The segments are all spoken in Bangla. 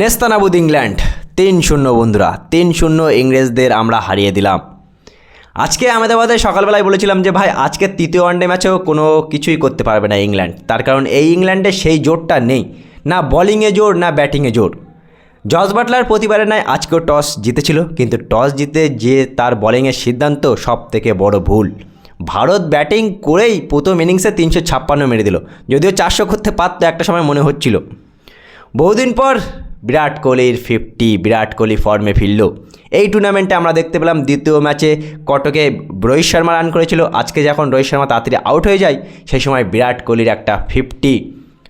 নেস্তানাবুদ ইংল্যান্ড, তিন শূন্য বন্ধুরা, তিন শূন্য ইংরেজদের আমরা হারিয়ে দিলাম। আজকে আহমেদাবাদে সকালবেলায় বলেছিলাম যে, ভাই, আজকে তৃতীয় ওয়ানডে ম্যাচেও কোনো কিছুই করতে পারবে না ইংল্যান্ড। তার কারণ এই ইংল্যান্ডে সেই জোরটা নেই। না বলিংয়ে জোর, না ব্যাটিংয়ে জোর। জস বাটলার প্রতিবারের নয় আজকেও টস জিতেছিল, কিন্তু টস জিতে যে তার বলিংয়ের সিদ্ধান্ত সব থেকে বড় ভুল। ভারত ব্যাটিং করেই প্রথম ইনিংসে তিনশো ছাপ্পান্ন মেরে দিল, যদিও চারশো করতে পারতো একটা সময় মনে হচ্ছিল। বহুদিন পর বিরাট কোহলির ফিফটি বিরাট কোহলি ফর্মে ফিরল। এই টুর্নামেন্টে আমরা দেখতে পেলাম দ্বিতীয় ম্যাচে কটকে রোহিত শর্মা রান করেছিল। আজকে যখন রোহিত শর্মা তাড়াতাড়ি আউট হয়ে যায়, সেই সময় বিরাট কোহলির একটা fifty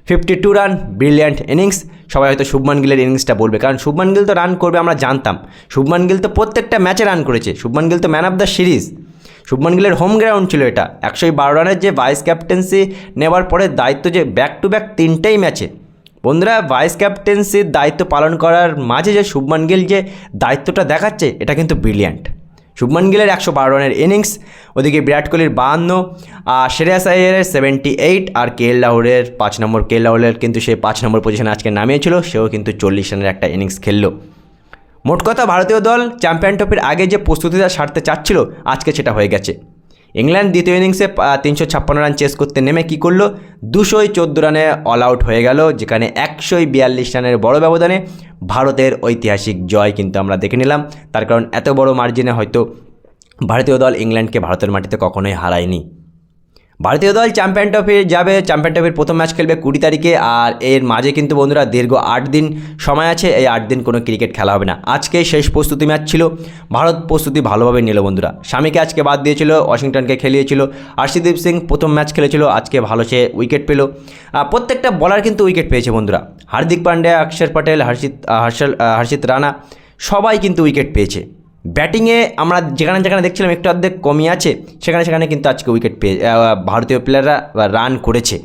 fifty two run brilliant innings সবাই হয়তো শুভমান গিলের ইনিংসটা বলবে, কারণ শুভমান গিল তো রান করবে আমরা জানতাম। শুভমান গিল তো প্রত্যেকটা ম্যাচে রান করেছে। শুভমান গিল তো man of the series Shubman গিলের home ground ছিল এটা। একশো বারো রানের যে ভাইস ক্যাপ্টেন্সি নেওয়ার পরে দায়িত্ব যে ব্যাক টু ব্যাক তিনটেই ম্যাচে বন্ধুরা ভাইস ক্যাপ্টেন্সির দায়িত্ব পালন করার মাঝে যে শুভমান গিল যে দায়িত্বটা দেখাচ্ছে, এটা কিন্তু ব্রিলিয়ান্ট শুভমান গিলের একশো বারো রানের ইনিংস ওদিকে বিরাট কোহলির বাহান্ন, আর শ্রেয়াস আইয়ারের সেভেন্টি এইট আর কে এল রাহুলের পাঁচ নম্বর, কে এল রাহুলের কিন্তু সে পাঁচ নম্বর পজিশনে আজকে নামিয়েছিল, সেও কিন্তু চল্লিশ রানের একটা ইনিংস খেললো। মোট কথা, ভারতীয় দল চ্যাম্পিয়ন ট্রফির আগে যে প্রস্তুতিটা সারতে চাচ্ছিল, আজকে সেটা হয়ে গেছে। ইংল্যান্ড দ্বিতীয় ইনিংসে তিনশো ছাপ্পান্ন রান চেস করতে নেমে কী করল? দুশোই চোদ্দ রানে অল আউট হয়ে গেল, যেখানে একশোই বিয়াল্লিশ রানের বড় ব্যবধানে ভারতের ঐতিহাসিক জয় কিন্তু আমরা দেখে নিলাম। তার কারণ এত বড় মার্জিনে হয়তো ভারতীয় দল ইংল্যান্ডকে ভারতের মাটিতে কখনোই হারায়নি। ভারতীয় দল চ্যাম্পিয়ন ট্রফি যাবে। চ্যাম্পিয়ন ট্রফির প্রথম ম্যাচ খেলবে কুড়ি তারিখে আর এর মাঝে কিন্তু বন্ধুরা দীর্ঘ আট দিন সময় আছে। এই আট দিন কোনো ক্রিকেট খেলা হবে না। আজকে শেষ প্রস্তুতি ম্যাচ ছিল। ভারত প্রস্তুতি ভালোভাবে নিল বন্ধুরা। স্বামীকে আজকে বাদ দিয়েছিল, ওয়াশিংটনকে খেলিয়েছিল। আর্শদীপ সিং প্রথম ম্যাচ খেলেছিল, আজকে ভালো সে উইকেট পেল। প্রত্যেকটা বলার কিন্তু উইকেট পেয়েছে বন্ধুরা। হার্দিক পান্ডিয়া অক্ষর পটেল, হর্ষিত হর্ষল হর্ষিত রানা সবাই কিন্তু উইকেট পেয়েছে। ব্যাটিংয়ে আমরা যেখানে যেখানে দেখছিলাম একটু অর্ধেক কমই আছে, সেখানে সেখানে কিন্তু আজকে উইকেট পেয়ে ভারতীয় প্লেয়াররা রান করেছে।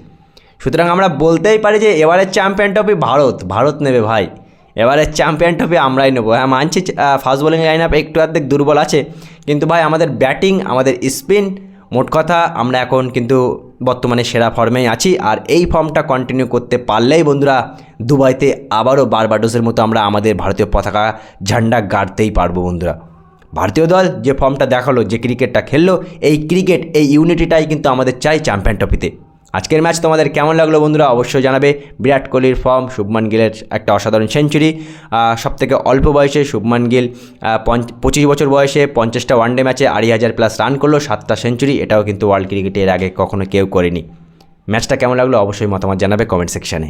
সুতরাং আমরা বলতেই পারি যে এবারের চ্যাম্পিয়ন ট্রফি ভারত ভারত নেবে ভাই। এবারের চ্যাম্পিয়ন ট্রফি আমরাই নেব। হ্যাঁ মানছি ফাস্ট বোলিং লাইন আপ একটু অর্ধেক দুর্বল আছে, কিন্তু ভাই আমাদের ব্যাটিং আমাদের স্পিন মোট কথা আমরা এখন কিন্তু বর্তমানে সেরা ফর্মেই আছি। আর এই ফর্মটা কন্টিনিউ করতে পারলেই বন্ধুরা, দুবাইতে আবারও বারবাডোসের মতো আমরা আমাদের ভারতীয় পতাকা ঝান্ডা গাড়তেই পারব বন্ধুরা। ভারতীয় দল যে ফর্মটা দেখাল, যে ক্রিকেটটা খেললো, এই ক্রিকেট, এই ইউনিটিটাই কিন্তু আমাদের চাই চ্যাম্পিয়ন ট্রফিতে। আজকের ম্যাচ তোমাদের কেমন লাগল বন্ধুরা? অবশ্যই জানাবে। বিরাট কোহলির ফর্ম, শুভমান গিলের একটা অসাধারণ সেঞ্চুরি। সব থেকে অল্প বয়সে শুভমান গিল পঁচিশ বছর বয়সে পঞ্চাশটা ওয়ানডে ম্যাচে আড়াই হাজার প্লাস রান করল, সাতটা সেঞ্চুরি। এটাও কিন্তু ওয়ার্ল্ড ক্রিকেটে এর আগে কখনো কেউ করেনি। ম্যাচটা কেমন লাগল? অবশ্যই মতামত জানাবে কমেন্ট সেকশানে।